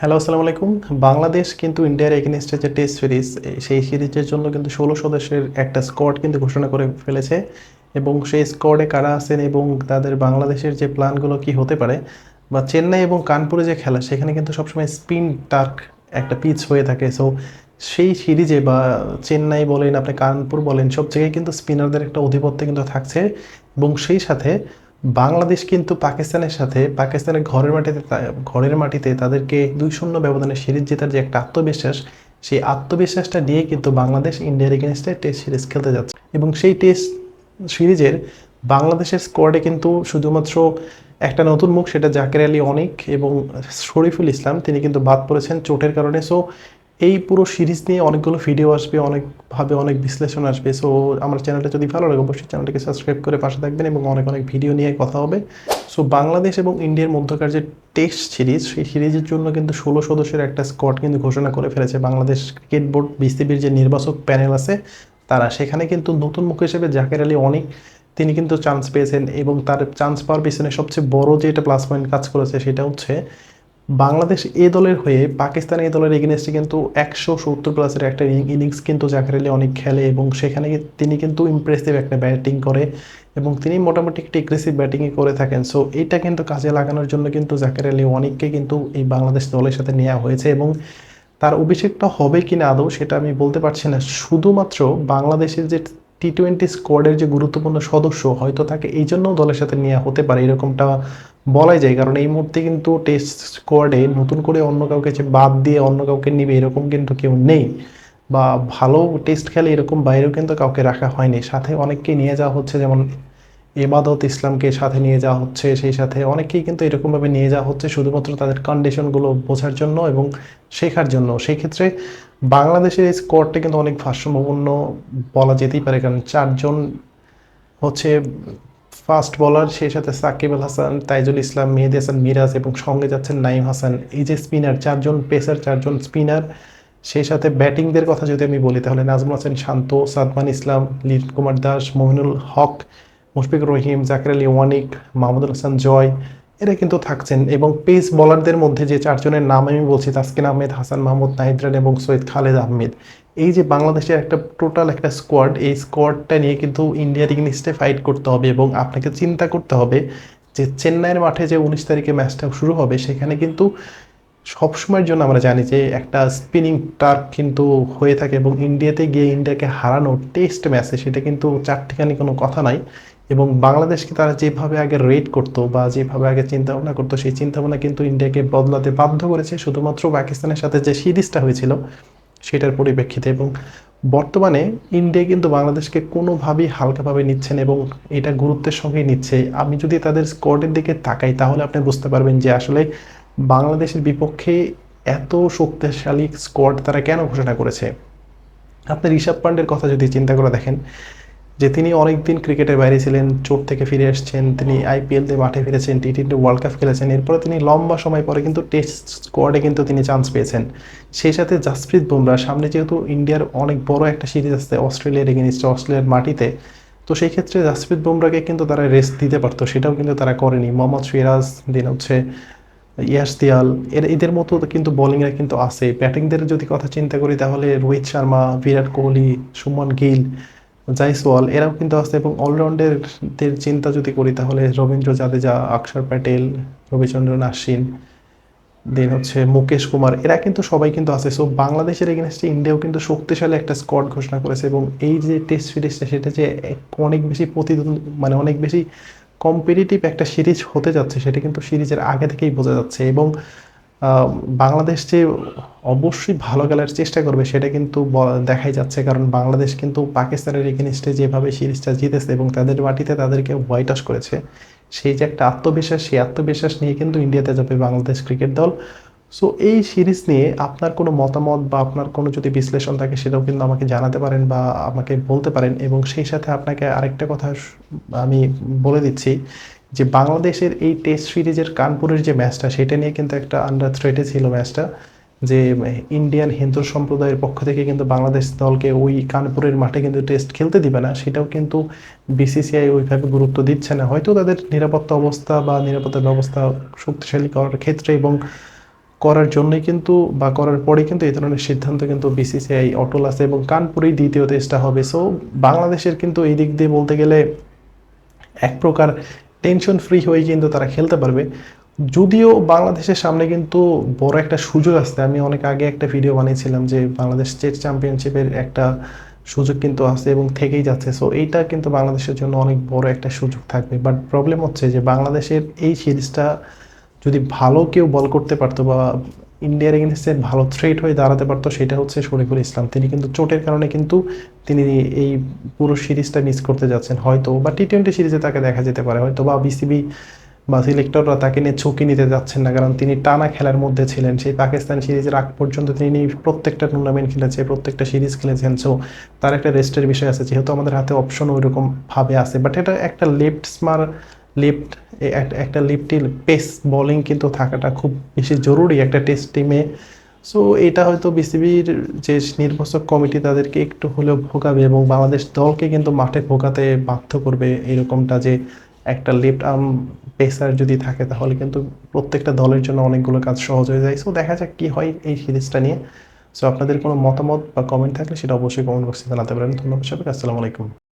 Hello আসসালামু আলাইকুম। বাংলাদেশ কিন্তু ইন্ডিয়ার এগেনিস্টে যে টেস্ট সিরিজ সেই সিরিজের জন্য কিন্তু ষোলো সদস্যের একটা স্কোয়াড কিন্তু ঘোষণা করে ফেলেছে। এবং সেই স্কোয়াডে কারা আছেন এবং তাদের বাংলাদেশের যে প্ল্যানগুলো কি হতে পারে, বা চেন্নাই এবং কানপুরে যে খেলা, সেখানে কিন্তু সবসময় স্পিন টার্ক একটা পিচ হয়ে থাকে। সো সেই সিরিজে বা চেন্নাই বলেন, আপনি কানপুর বলেন, সব জায়গায় কিন্তু স্পিনারদের একটা আধিপত্য কিন্তু থাকছে। এবং সেই সাথে বাংলাদেশ কিন্তু পাকিস্তানের সাথে পাকিস্তানের ঘরের মাটিতে ঘরের মাটিতে তাদেরকে দুই শূন্য ব্যবধানে সিরিজ জেতার যে একটা আত্মবিশ্বাস, সেই আত্মবিশ্বাসটা নিয়ে কিন্তু বাংলাদেশ ইন্ডিয়ার এগেনস্টে টেস্ট সিরিজ খেলতে যাচ্ছে। এবং সেই টেস্ট সিরিজের বাংলাদেশের স্কোয়াডে কিন্তু শুধুমাত্র একটা নতুন মুখ, সেটা জাকের আলী অনিক এবং শরীফুল ইসলাম, তিনি কিন্তু বাদ পড়েছেন চোটের কারণে। সো এই পুরো সিরিজ নিয়ে অনেকগুলো ভিডিও আসবে, অনেকভাবে অনেক বিশ্লেষণ আসবে। সো আমার চ্যানেলটা যদি ভালো লাগে, অবশ্যই চ্যানেলটাকে সাবস্ক্রাইব করে পাশে থাকবেন এবং অনেক অনেক ভিডিও নিয়ে কথা হবে। সো বাংলাদেশ এবং ইন্ডিয়ার মধ্যকার যে টেস্ট সিরিজ সেই সিরিজের জন্য কিন্তু ষোলো সদস্যের একটা স্কোয়াড কিন্তু ঘোষণা করে ফেলেছে। বাংলাদেশ ক্রিকেট বোর্ড বিসিবির যে নির্বাচক প্যানেল আছে, তারা। সেখানে কিন্তু নতুন মুখ হিসেবে জাকের আলী অনেক, তিনি কিন্তু চান্স পেয়েছেন এবং তার চান্স পাওয়ার পিছনে সবচেয়ে বড় যে এটা প্লাস পয়েন্ট কাজ করেছে, সেটা হচ্ছে বাংলাদেশ এ দলের হয়ে পাকিস্তান এ দলের এগেনস্টে কিন্তু একশো সত্তর প্লাসের একটা ইনিংস কিন্তু জাকের আলী অনেক খেলে এবং সেখানে তিনি কিন্তু ইমপ্রেসিভ একটা ব্যাটিং করে এবং তিনি মোটামুটি একটি এগ্রেসিভ ব্যাটিংই করে থাকেন। সো এটা কিন্তু কাজে লাগানোর জন্য কিন্তু জাকের আলী অনেককে কিন্তু এই বাংলাদেশ দলের সাথে নেওয়া হয়েছে এবং তার অভিষেকটা হবে কি না আদৌ সেটা আমি বলতে পারছি না। শুধুমাত্র বাংলাদেশের যে টি টোয়েন্টি স্কোয়াডের যে গুরুত্বপূর্ণ সদস্য হয়তো তাকে এই জন্যও দলের সাথে নেওয়া হতে পারে, এরকমটা বলাই যায়। কারণ এই মুহূর্তে কিন্তু টেস্ট স্কোয়াডে নতুন করে অন্য কাউকে যে বাদ দিয়ে অন্য কাউকে নিবে এরকম কিন্তু কেউ নেই। বা ভালো টেস্ট খেলে এরকম বাইরেও কিন্তু কাউকে রাখা হয়নি। সাথে অনেককে নিয়ে যাওয়া হচ্ছে, যেমন এবাদত ইসলামকে সাথে নিয়ে যাওয়া হচ্ছে, সেই সাথে অনেকেই কিন্তু এরকমভাবে নিয়ে যাওয়া হচ্ছে শুধুমাত্র তাদের কন্ডিশনগুলো বোঝার জন্য এবং শেখার জন্য। সেই ক্ষেত্রে বাংলাদেশের এই স্কোয়াডটা কিন্তু অনেক ভারসাম্যপূর্ণ বলা যেতেই পারে, কারণ চারজন হচ্ছে ফাস্ট বলার সেই সাথে সাকিব আল হাসান, তাইজুল ইসলাম, মেহেদি হাসান, মিরাজ এবং সঙ্গে যাচ্ছেন নাইম হাসান। এই যে স্পিনার চারজন পেসার চারজন স্পিনার সেই সাথে ব্যাটিংদের কথা যদি আমি বলি, তাহলে নাজমুল হাসান শান্ত, সাদমান ইসলাম, লিটন কুমার দাস মমিনুল হক মুশফিকুর রহিম, জাকির আলী, ওয়ানিক মাহমুদুল হাসান, জয়, এরা কিন্তু থাকছেন। এবং পেস বলারদের মধ্যে যে চারজনের নাম আমি বলছি, তাসকিন আহমেদ, হাসান মাহমুদ নাহিদরান এবং সৈয়দ খালেদ আহমেদ। এই যে বাংলাদেশের একটা টোটাল একটা স্কোয়াড এই স্কোয়াডটা নিয়ে কিন্তু ইন্ডিয়ার ইংলিশে ফাইট করতে হবে এবং আপনাকে চিন্তা করতে হবে যে চেন্নাইয়ের মাঠে যে উনিশ তারিখে ম্যাচটা শুরু হবে, সেখানে কিন্তু সবসময়ের জন্য আমরা জানি যে একটা স্পিনিং টার্ক কিন্তু হয়ে থাকে এবং ইন্ডিয়াতে গিয়ে ইন্ডিয়াকে হারানো টেস্ট ম্যাচে সেটা কিন্তু চারটিখানি কোনো কথা নাই। এবং বাংলাদেশকে তারা যেভাবে আগে রেড করতো বা যেভাবে আগে চিন্তা ভাবনা করতো, সেই চিন্তা ভাবনা কিন্তু ইন্ডিয়াকে বদলাতে বাধ্য করেছে। শুধুমাত্র পাকিস্তানের সাথে যে সিরিজটা হয়েছিল, সেটার পরিপ্রেক্ষিতে এবং বর্তমানে ইন্ডিয়া কিন্তু বাংলাদেশকে কোনোভাবেই হালকাভাবে নিচ্ছেন এবং এটা গুরুত্বের সঙ্গেই নিচ্ছে। আমি যদি তাদের স্কোয়াডের দিকে তাকাই, তাহলে আপনি বুঝতে পারবেন যে আসলে বাংলাদেশের বিপক্ষে এত শক্তিশালী স্কোয়াড তারা কেন ঘোষণা করেছে। আপনি ঋষভ পান্ডের কথা যদি চিন্তা করে দেখেন যে তিনি অনেকদিন ক্রিকেটের বাইরে ছিলেন, চোট থেকে ফিরে এসেছেন তিনি আইপিএলতে মাঠে ফিরেছেন টি টোয়েন্টি ওয়ার্ল্ড কাপ খেলেছেন, এরপরে তিনি লম্বা সময় পরে কিন্তু টেস্ট স্কোয়াডে কিন্তু তিনি চান্স পেয়েছেন। সেই সাথে জাসপ্রীত বুমরা সামনে যেহেতু ইন্ডিয়ার অনেক বড় একটা সিরিজ আসছে অস্ট্রেলিয়ার এগেনিস্টে অস্ট্রেলিয়ার মাটিতে, তো সেই ক্ষেত্রে জাসপ্রীত বুমরাকে কিন্তু তারা রেস্ট দিতে পারতো, সেটাও কিন্তু তারা করেনি। মোহাম্মদ সিরাজ দিন হচ্ছে ইয়াস দিয়াল, এর, এদের মতো কিন্তু বোলিংরা কিন্তু আছে। ব্যাটিংদের যদি কথা চিন্তা করি, তাহলে রোহিত শর্মা, বিরাট কোহলি, সুমন গিল জাইসওয়াল এরাও কিন্তু আছে এবং অলরাউন্ডারদের চিন্তা যদি করি তাহলে রবীন্দ্র জাদেজা অক্ষর প্যাটেল রবিচন্দ্রন আশ্বিন দেন হচ্ছে মুকেশ কুমার, এরা কিন্তু সবাই কিন্তু আছে সো বাংলাদেশের এগেনস্টে ইন্ডিয়াও কিন্তু শক্তিশালী একটা স্কোয়াড ঘোষণা করেছে এবং এই যে টেস্ট সিরিজটা সেটা যে অনেক বেশি প্রতিদ্বন্দ্ব মানে অনেক বেশি কম্পিটিটিভ একটা সিরিজ হতে যাচ্ছে, সেটা কিন্তু সিরিজের আগে থেকেই বোঝা যাচ্ছে এবং বাংলাদেশ যে অবশ্যই ভালো খেলার চেষ্টা করবে সেটা কিন্তু দেখাই যাচ্ছে। কারণ বাংলাদেশ কিন্তু পাকিস্তানের এগেনস্টে যেভাবে সিরিজটা জিতেছে এবং তাদের মাটিতে তাদেরকে হোয়াইট ওয়াশ করেছে, সেই যে একটা আত্মবিশ্বাস, সেই আত্মবিশ্বাস নিয়ে কিন্তু ইন্ডিয়াতে যাবে বাংলাদেশ ক্রিকেট দল। সো এই সিরিজ নিয়ে আপনার কোনো মতামত বা আপনার কোনো যদি বিশ্লেষণ থাকে সেটাও কিন্তু আমাকে জানাতে পারেন বা আমাকে বলতে পারেন এবং সেই সাথে আপনাকে আরেকটা কথা আমি বলে দিচ্ছি যে বাংলাদেশের এই টেস্ট সিরিজের কানপুরের যে ম্যাচটা সেটা নিয়ে কিন্তু একটা আন্ডার থ্রেটে ছিল ম্যাচটা যে ইন্ডিয়ান হিন্দু সম্প্রদায়ের পক্ষ থেকে কিন্তু বাংলাদেশ দলকে ওই কানপুরের মাঠে কিন্তু টেস্ট খেলতে দিবে না। সেটাও কিন্তু বিসিসিআই ওইভাবে গুরুত্ব দিচ্ছে না। হয়তো তাদের নিরাপত্তা অবস্থা বা নিরাপত্তা ব্যবস্থা শক্তিশালী করার ক্ষেত্রে এবং করার জন্যই কিন্তু বা করার পরে কিন্তু এই ধরনের সিদ্ধান্ত কিন্তু বিসিসিআই অটল আছে এবং কানপুরেই দ্বিতীয় টেস্টটা হবে। সো বাংলাদেশের কিন্তু এই দিক দিয়ে বলতে গেলে এক প্রকার টেনশন ফ্রি হয়ে কিন্তু তারা খেলতে পারবে। যদিও বাংলাদেশের সামনে কিন্তু বড় একটা সুযোগ আসছে। আমি অনেক আগে একটা ভিডিও বানিয়েছিলাম যে বাংলাদেশ স্টেট চ্যাম্পিয়নশিপের একটা সুযোগ কিন্তু আছে এবং থেকেই যাচ্ছে। সো এইটা কিন্তু বাংলাদেশের জন্য অনেক বড় একটা সুযোগ থাকবে। বাট প্রবলেম হচ্ছে যে বাংলাদেশের এই সিরিজটা যদি ভালো কেউ বল করতে পারতো বা ইন্ডিয়ার এগেনস্টে ভালো থ্রেট হয়ে দাঁড়াতে পারতো, সেটা হচ্ছে শরীফুল ইসলাম। তিনি কিন্তু চোটের কারণে কিন্তু তিনি এই পুরো সিরিজটা মিস করতে যাচ্ছেন। হয়তো বা টি টোয়েন্টি সিরিজে তাকে দেখা যেতে পারে, হয়তো বা বিসিবি বা সিলেক্টররা তাকে নিয়ে ঝুঁকি নিতে যাচ্ছেন না, কারণ তিনি টানা খেলার মধ্যে ছিলেন। সেই পাকিস্তান সিরিজের আগ পর্যন্ত তিনি প্রত্যেকটা টুর্নামেন্ট খেলেছে, প্রত্যেকটা সিরিজ খেলেছেন। সো তার একটা রেস্টের বিষয় আছে, যেহেতু আমাদের হাতে অপশন ওই রকম আছে। বাট এটা একটা লেফট স্মার লেফট একটা লেফটি পেস বোলিং কিন্তু থাকাটা খুব বেশি জরুরি একটা টেস্ট টিমে সো এটা হয়তো বিসিবির যে নির্বাচক কমিটি তাদেরকে একটু হলেও ভোগাবে এবং বাংলাদেশ দলকে কিন্তু মাঠে ভোগাতে বাধ্য করবে এরকমটা যে একটা লেফট আর্ম পেসার যদি থাকে তাহলে কিন্তু প্রত্যেকটা দলের জন্য অনেকগুলো কাজ সহজ হয়ে যায়। সো দেখা যাক কী হয় এই সিরিজটা নিয়ে। সো আপনাদের কোনো মতামত বা কমেন্ট থাকলে সেটা অবশ্যই কমেন্ট বক্সে জানাতে পারেন। ধন্যবাদ সবাইকে, আসসালামু আলাইকুম।